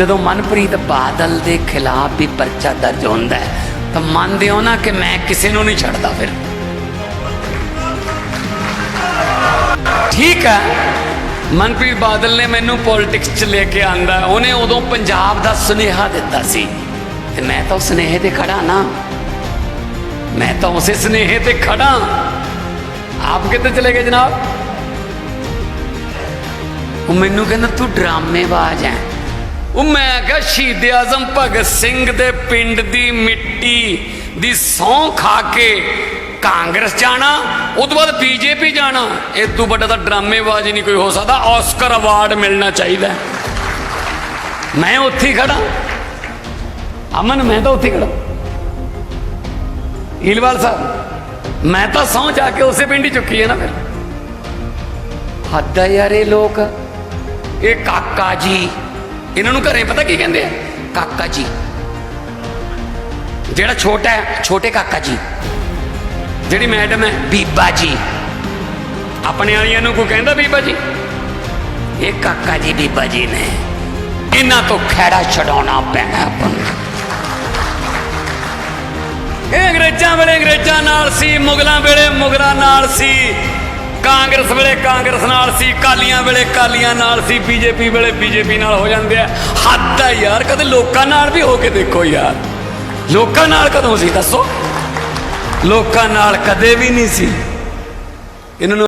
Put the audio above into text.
ਜਦੋਂ ਮਨਪ੍ਰੀਤ ਬਾਦਲ ਦੇ ਖਿਲਾਫ ਵੀ ਪਰਚਾ ਦਰਜ ਹੁੰਦਾ ਹੈ, ਤਾਂ ਮੰਨਦੇ ਹੋ ਨਾ ਕਿ ਮੈਂ ਕਿਸੇ ਨੂੰ ਨਹੀਂ ਛੱਡਦਾ ਫਿਰ। ਠੀਕ ਹੈ। ਮਨਪ੍ਰੀਤ ਬਾਦਲ ਨੇ ਮੈਨੂੰ ਪੋਲਿਟਿਕਸ 'ਚ ਲੈ ਕੇ ਆਂਦਾ ਉਹਨੇ ਉਦੋਂ ਪੰਜਾਬ ਦਾ ਸੁਨੇਹਾ ਦਿੱਤਾ ਸੀ। ਤੇ ਮੈਂ ਤਾਂ ਸੁਨੇਹੇ ਤੇ ਖੜਾ ਨਾ। ਮੈਂ ਤਾਂ ਉਸੇ ਸੁਨੇਹੇ ਤੇ ਖੜਾ। ਆਪ ਕਿੱਥੇ ਚਲੇ ਗਏ ਜਨਾਬ? ਉਹ ਮੈਨੂੰ ਕਹਿੰਦਾ, ਤੂੰ ਡਰਾਮੇਬਾਜ਼ ਹੈ। ਉਹ ਮੈਂ ਕਿਹਾ, ਸ਼ਹੀਦ ਆਜ਼ਮ ਭਗਤ ਸਿੰਘ ਦੇ ਪਿੰਡ ਦੀ ਮਿੱਟੀ ਦੀ ਸੌਂ ਖਾ ਕੇ ਕਾਂਗਰਸ ਜਾਣਾ ਉਸ ਤੋਂ ਬਾਅਦ ਬੀਜੇਪੀ ਜਾਣਾ। ਇਹ ਤੋਂ ਵੱਡਾ ਤਾਂ ਡਰਾਮੇਬਾਜ਼ ਨਹੀਂ ਕੋਈ ਹੋ ਸਕਦਾ ਆਸਕਰ ਅਵਾਰਡ ਮਿਲਣਾ ਚਾਹੀਦਾ ਮੈਂ ਉੱਥੇ ਹੀ ਖੜਾ ਅਮਨ, ਮੈਂ ਤਾਂ ਉੱਥੇ ਹੀ ਖੜਾ ਹੀਲਵਾਲ ਸਾਹਿਬ, ਮੈਂ ਤਾਂ ਸਹੁੰ ਜਾ ਕੇ ਉਸੇ ਪਿੰਡ ਹੀ ਚੁੱਕੀ ਹੈ ਨਾ ਫਿਰ। ਹੱਦ ਹੈ ਯਾਰ ਇਹ ਲੋਕ। ਇਹ ਕਾਕਾ ਜੀ। ਇਹਨਾਂ ਨੂੰ ਘਰੇ ਪਤਾ ਕੀ ਕਹਿੰਦੇ ਆ? ਕਾਕਾ ਜੀ। ਜਿਹੜਾ ਛੋਟਾ ਹੈ, ਛੋਟੇ ਕਾਕਾ ਜੀ। ਜਿਹੜੀ ਮੈਡਮ ਹੈ, ਬੀਬਾ ਜੀ। ਆਪਣੇ ਵਾਲੀਆਂ ਨੂੰ ਕੋਈ ਕਹਿੰਦਾ ਬੀਬਾ ਜੀ? ਇਹ ਕਾਕਾ ਜੀ, ਬੀਬਾ ਜੀ ਨੇ। ਇਹਨਾਂ ਤੋਂ ਖੈੜਾ ਛਡਾਉਣਾ ਪੈਣਾ ਆਪਾਂ ਨੂੰ ਇਹ ਅੰਗਰੇਜ਼ਾਂ ਵੇਲੇ ਅੰਗਰੇਜ਼ਾਂ ਨਾਲ ਸੀ, ਮੁਗਲਾਂ ਵੇਲੇ ਮੁਗਲਾਂ ਨਾਲ ਸੀ। ਕਾਂਗਰਸ ਵੇਲੇ, ਕਾਂਗਰਸ ਨਾਲ ਸੀ ਕਾਲੀਆਂ ਵੇਲੇ ਕਾਲੀਆਂ ਨਾਲ ਸੀ, ਬੀਜੇਪੀ ਵੇਲੇ ਬੀਜੇਪੀ ਨਾਲ ਹੋ ਜਾਂਦੇ ਆ। ਹੱਦ ਹੈ ਯਾਰ, ਕਦੇ ਲੋਕਾਂ ਨਾਲ ਵੀ ਹੋ ਕੇ ਦੇਖੋ ਯਾਰ। ਲੋਕਾਂ ਨਾਲ ਕਦੋਂ ਸੀ, ਦੱਸੋ? ਲੋਕਾਂ ਨਾਲ ਕਦੇ ਵੀ ਨਹੀਂ ਸੀ। ਇਹਨਾਂ ਨੂੰ